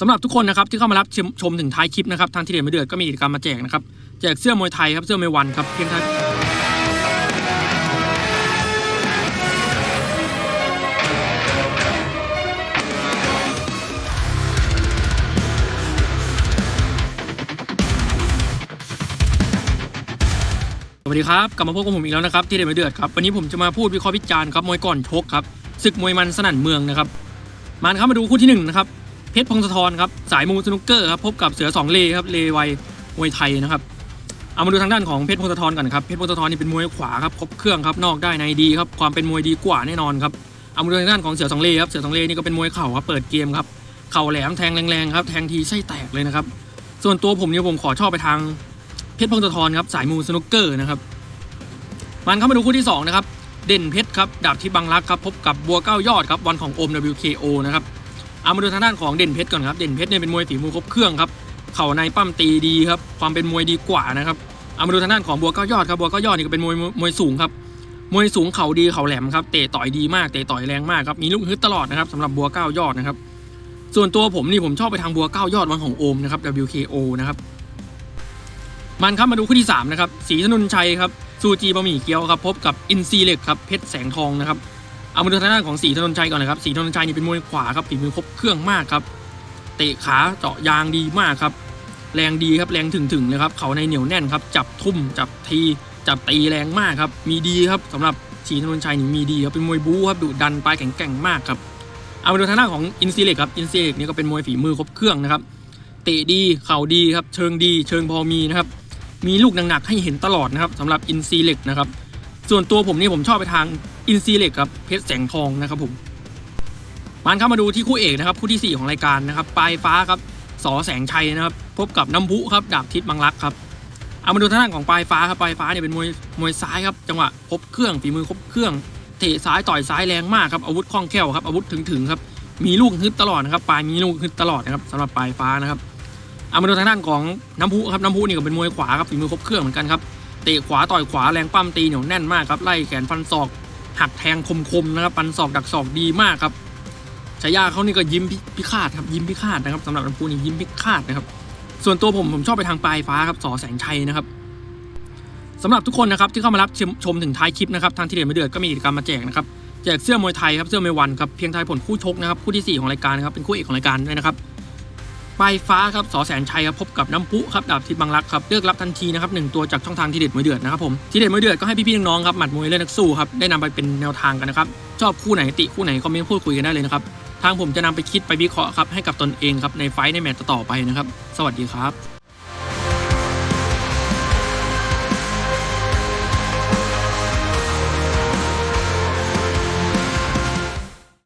สำหรับทุกคนนะครับที่เข้ามารับชมชมถึงท้ายคลิปนะครับทางที่เด็ดไม่เดือดก็มีกิจกรรมมาแจกนะครับแจกเสื้อมวยไทยครับเสื้อมวยวันครับเพียงท่าสวัสดีครับกลับมาพบกับผมอีกแล้วนะครับที่เด็ดไม่เดือดครับวันนี้ผมจะมาพูดวิเคราะห์วิจารณ์ครับมวยก่อนชกครับศึกมวยมันสนั่นเมืองนะครับมาครับมาดูคู่ที่หนึ่งนะครับ เพชรพงศธรครับสายมูสนุกเกอร์ครับพบกับเสือสองเลครับเลวัยมวยไทยนะครับเอามาดูทางด้านของเพชรพงศธรก่อนครับเพชรพงศธรนี่เป็นมวยขวาครับครบเครื่องครับนอกได้ในดีครับความเป็นมวยดีกว่าแน่นอนครับเอามาดูทางด้านของเสือสองเลครับเสือสองเลนี่ก็เป็นมวยเข่าครับเปิดเกมครับเข่าแหลมแทงแรงๆครับแทงทีไส้แตกเลยนะครับส่วนตัวผมเนี่ยผมขอชอบไปทางเพชรพงศธรครับสายมูสนุกเกอร์นะครับมันเข้ามาดูคู่ที่สองนะครับเด่นเพชรครับดาบที่บังรักครับพบกับบัวเก้ายอดครับวันของโอม WKO นะครับ เอามาดูทางด้านของเด่นเพชรก่อนครับเด่นเพชรเนี่ยเป็นมวยฝีมือครบเครื่องครับเข่าในปั้มตีดีครับความเป็นมวยดีกว่านะครับเอามาดูทางด้านของบัวก้ายอดครับบัวก้ายอดนี่ก็เป็นมวยมวยสูงครับมวยสูงเข่าดีเข่าแหลมครับเตะต่อยดีมากเตะต่อยแรงมากครับมีลูกฮึดตลอดนะครับสำหรับบัวก้ายอดนะครับส่วนตัวผมนี่ผมชอบไปทางบัวก้ายอดวันของโอมนะครับ WKO นะครับมันครับมาดูคู่ที่สามนะครับศรีธนุนชัยครับซูจีบะหมี่เกี๊ยวครับพบกับอินซีเล็กครับเพชรแสงทองนะครับ เอามาดูทางด้านของสีธนนชัยก่อนนะครับสีธนนชัยนี่เป็นมวยขวาครับฝีมือครบเครื่องมากครับ เตะขาเจาะยางดีมากครับ แรงดีครับแรงถึงๆเลยครับเขาในเหนียวแน่นครับ จับทุ่ม จับที จับตีแรงมากครับ มีดีครับสำหรับสีธนนชัยนี่มีดีครับเป็นมวยบู๊ครับดุดันปลายแข็งแกร่งมากครับเอามาดูทางด้านของอินซีเล็กครับอินซีเล็กนี่ก็เป็นมวยฝีมือครบเครื่องนะครับเตะดีเข่าดีครับเชิงดี เชิงพอมีนะครับมีลูกหนักๆให้เห็นตลอดนะครับสำหรับอินซีเล็กนะครับ ส่วนตัวผมนี่ผมชอบไปทางอินซีเล็กครับเพชรแสงทองนะครับผมมันเข้ามาดูที่คู่เอกนะครับคู่ที่ 4 ของรายการนะครับปลายฟ้าครับสอแสงชัยนะครับ พบกับน้ำพุครับดาบทิศบังรักครับเอามาดูทางด้านของปลายฟ้าครับปลายฟ้าเนี่ยเป็นมวยมวยซ้ายครับจังหวะครบเครื่องฝีมือครบเครื่องเตะซ้ายต่อยซ้ายแรงมากครับอาวุธคล่องแคล่วครับอาวุธถึงๆครับมีลูกฮึดตลอดนะครับปลายมีลูกฮึดตลอดนะครับสำหรับปลายฟ้านะครับเอามาดูทางด้านของน้ำพุครับน้ำพุนี่ก็เป็นมวยขวาครับฝีมือครบเครื่องเหมือนกันครับ เตะขวาต่อยขวาแรงปั้มตีเหนียวแน่นมากครับไล่แขนฟันศอก หักแทงคมๆนะครับฟันศอกดักศอกดีมากครับฉายาเขานี่ก็ยิ้มพิพิฆาตครับยิ้มพิฆาตนะครับสำหรับลำพูนี่ยิ้มพิฆาตนะครับ ส่วนตัวผมผมชอบไปทางปลายฟ้าครับสอแสงชัยนะครับสำหรับทุกคนนะครับที่เข้ามารับชมชมถึงท้ายคลิปนะครับทางที่เด็ดไม่เดือดก็มีกิจกรรมมาแจกนะครับแจกเสื้อมวยไทยครับเสื้อมวยวันครับเพียงทายผลคู่ชกนะครับคู่ที่สี่ของรายการนะครับเป็นคู่เอกของรายการด้วยนะครับ ปลายฟ้าครับสอแสนชัยครับพบกับน้ำพุครับดาบทิศบังรักครับเลือกรับทันทีนะครับหนึ่งตัวจากช่องทางทีเด็ดมวยเดือดนะครับผมทีเด็ดมวยเดือดก็ให้พี่ๆน้องๆครับหมัดมวยเล่นนักสู้ครับได้นำไปเป็นแนวทางกันนะครับชอบคู่ไหนติคู่ไหนคอมเมนต์พูดคุยกันได้เลยนะครับทางผมจะนำไปคิดไปวิเคราะห์ครับให้กับตนเองครับในไฟในแมตต์ต่อไปนะครับสวัสดีครับ